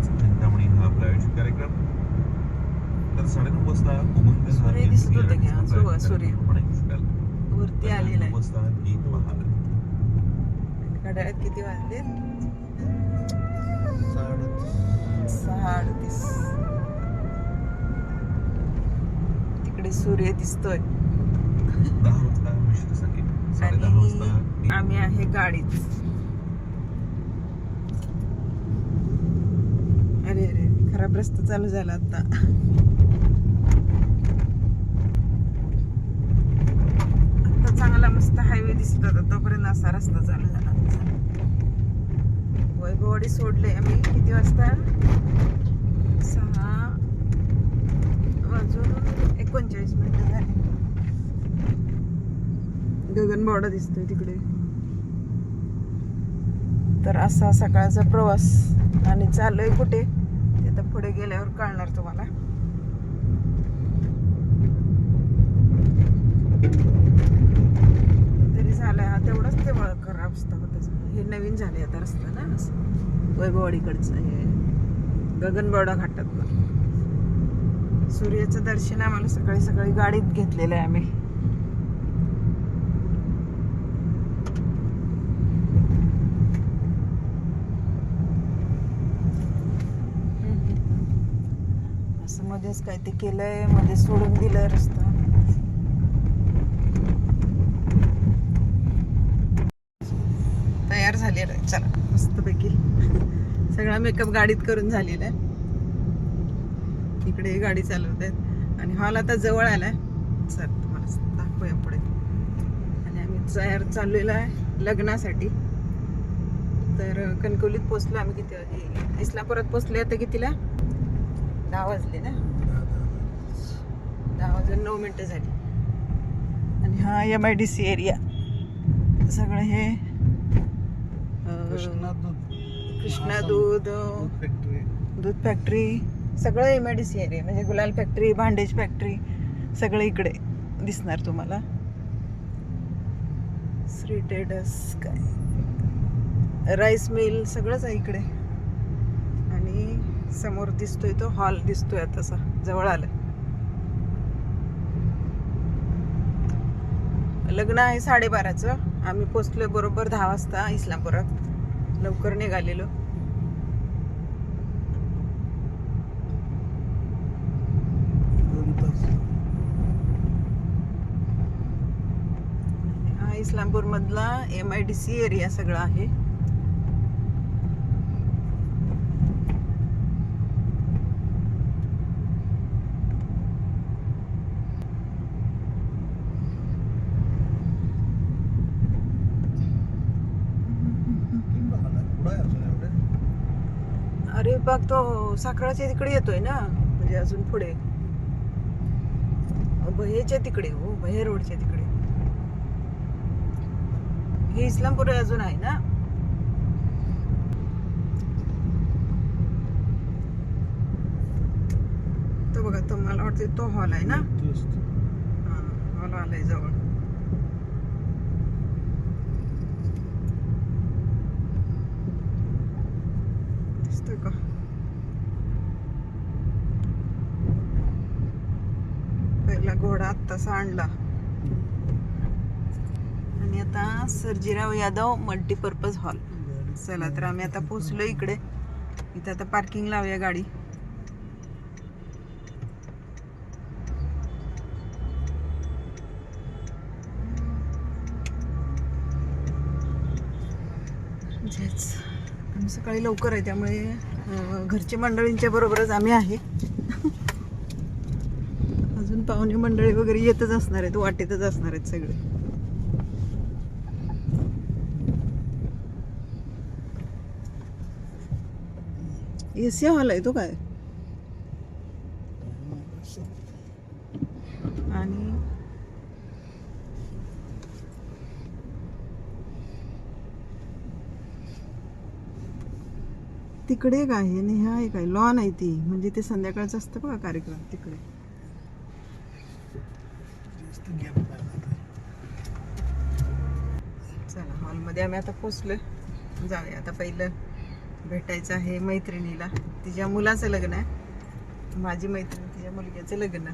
आजचाच चिंतामणी हा प्रायोजित कार्यक्रम. तर साडेनऊ वाजता उमंग. वरती तर आलेला नऊ आहे. वाजता गीत महाल घड्याळात किती वाजले? सहा अडतीस तिकडे सूर्य दिसतोय. दहा वाजता मिश्र संगीत. वाजता आम्ही आहे गाडीत अरे अरे खराब रस्ता चालू झाला आता. आता चांगला मस्त हायवे दिसत होता तोपर्यंत असा रस्ता चालू झाला वैभववाडी सोडले आम्ही. किती वाजता? सहा वाजून एकोणचाळीस मिनिटं झाली. गगनबावडा दिसतोय तिकडे. तर असा सकाळचा प्रवास. आणि चाललोय कुठे? तिथं आता पुढे गेल्यावर कळणार तुम्हाला. तरी झालं हा तेवढंच ते खराब रस्ता होता हे नवीन झाले आता रस्ता ना असं. वैभववाडीकडचं हे. गगनबावडा घाटात सूर्याचं दर्शन आम्हाला सकाळी सकाळी गाडीत घेतलेलं आहे आम्ही. असं मध्येच काय ते केलंयमध्ये सोडून दिलंय रस्ता. तयार झालेलं आहे. चला मस्तपैकी. सगळा मेकअप गाडीत करून झालेला आहे. इकडे गाडी चालवत आहेत. आणि हॉल आता जवळ आलाय. सर तुम्हाला दाखवूया पुढे. आणि आम्ही तयार चाललेला आहे लग्नासाठी. तर कणकवलीत पोचलो आम्ही किती इसला इस्लापुरात पोचले आता कितीला? दहा वाजले ना? दहा वाजून नऊ मिनटं झाली. आणि हा M I D C area सगळं हे कृष्णा दूध. दूध फॅक्टरी सगळं M I D C area म्हणजे गुलाल फॅक्टरी भांडेज फॅक्टरी सगळं इकडे दिसणार तुम्हाला. श्री ट्रेडर्स काय? राईस मिल सगळंच आहे इकडे. समोर दिसतोय तो हॉल दिसतोय तसा जवळ आलं. लग्न आहे साडेबाराचं आम्ही पोचलोय बरोबर दहा वाजता इस्लामपुरात. लवकर निघालेलो. हा इस्लामपूर मधला M I D C area सगळा आहे. अरे बघ तो साखराच्या तिकडे येतोय ना म्हणजे अजून पुढे. भयेच्या तिकडे हो भये रोडच्या तिकडे. हे इस्लामपूर अजून आहे ना? तो बघा तो मला वाटतं तो हॉल आहे ना? हॉल आलाय जवळ दिसतोय का पहिला घोडा आत्ताच आणला. आणि आता सर्जीराव यादव मल्टीपर्पज हॉल. चला तर आम्ही आता पोचलो इकडे. इथे आता पार्किंग लावूया गाडी. सकाळी लवकर आहे त्यामुळे घरचे घरच्या मंडळींच्या बरोबरच आम्ही आहे. अजून पाहुणे मंडळी वगैरे येतच असणार आहेत वाटेतच असणार आहेत सगळे. एसी हॉल आहे तो काय? आणि तिकडे काय आहे आणि ह्या काय लॉन आहे ती. म्हणजे ते संध्याकाळचं असतं बघा कार्यक्रम तिकडे. चला आम्ही आता पोचलो जाऊया आता पहिलं भेटायचं आहे मैत्रिणीला. तिच्या मुलाचं लग्न आहे. माझी मैत्रीण तिच्या मुलग्याचं लग्न.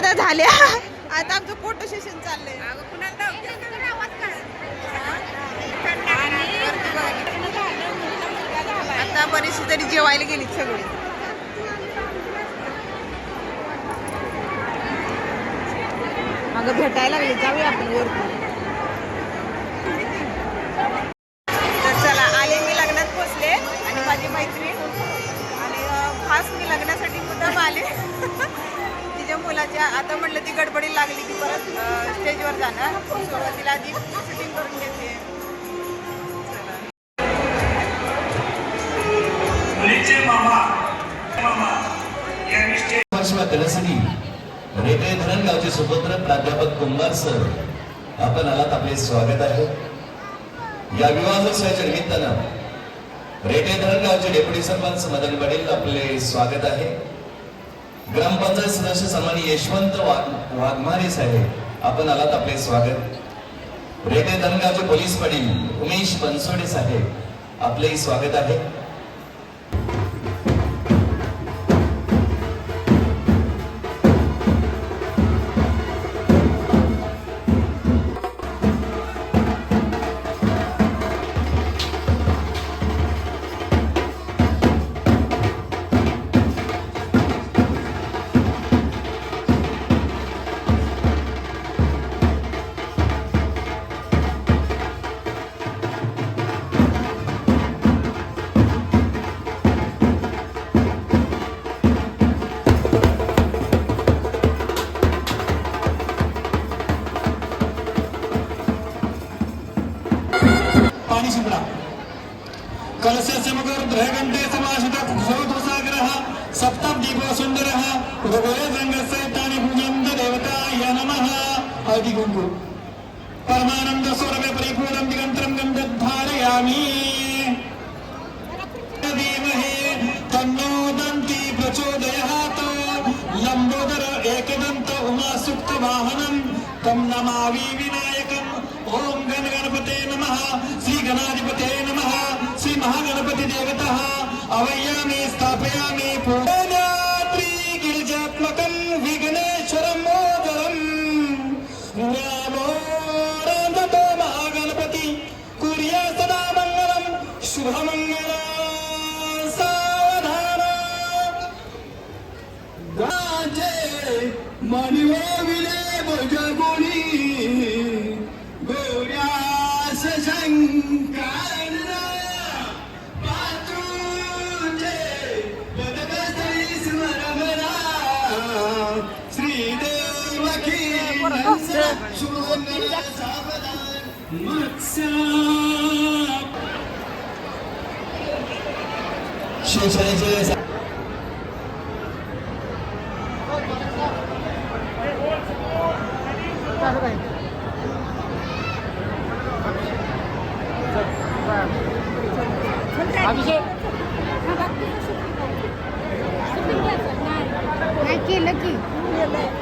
आता अक्षदा झाल्या. आता आमचं फोटो सेशन चाललंय. आता बरीचशी तरी जेवायला गेली सगळी. अगं भेटायला लागली. जाऊया आपण वरती. मुलाच्या आता म्हटलं ती गडबडी लागली की परत स्टेजवर जाणार. सुरुवातीला आधी शूटिंग करून घेते. रेटे धरणगावचे सुपुत्र प्राध्यापक कुंभार सर आपण आलात आपले स्वागत आहे. या विवाहोत्सवाच्या निमित्तानं रेटे धरणगावचे डेप्युटी सरपंच मदन पटेल आपले स्वागत आहे. ग्रामपंचायत सदस्य सन्मानी यशवंत वाघ वाघमारे साहेब आपण आलात आपले स्वागत. रेटे धनगावचे पोलीस पाटील उमेश बनसोडे साहेब आपलेही स्वागत आहे. मकर ध्रयगंटे समाशित कुसौतसागरः सप्तदीप सुंदरः रघुवे रंगस्य तानि पूजन्त देवता य नमः। हळदी कुंकू परमानंद सौरभे परिपूर्णं दिगंतरं गंधधारयामि धीमहि तन्नो दन्ति प्रचोदयात्। लंबोदर एकदन्त उमा सुक्त वाहनं। तं नमामि विनायकम्। ॐ गण गणपते नमः। श्री गणाधिपते अवय्यामी स्थापयामी पूर्णात्री गिरिजात्मकं विघ्नेश्वरं मोदरं रामो महागणपती कुर्या सदा मङ्गलं शुभमङ्गल सावधान। राजे मणिवाविले भजगुणी ra mặt sáp chưa chơi chưa ra Abhishek. Lucky, lucky.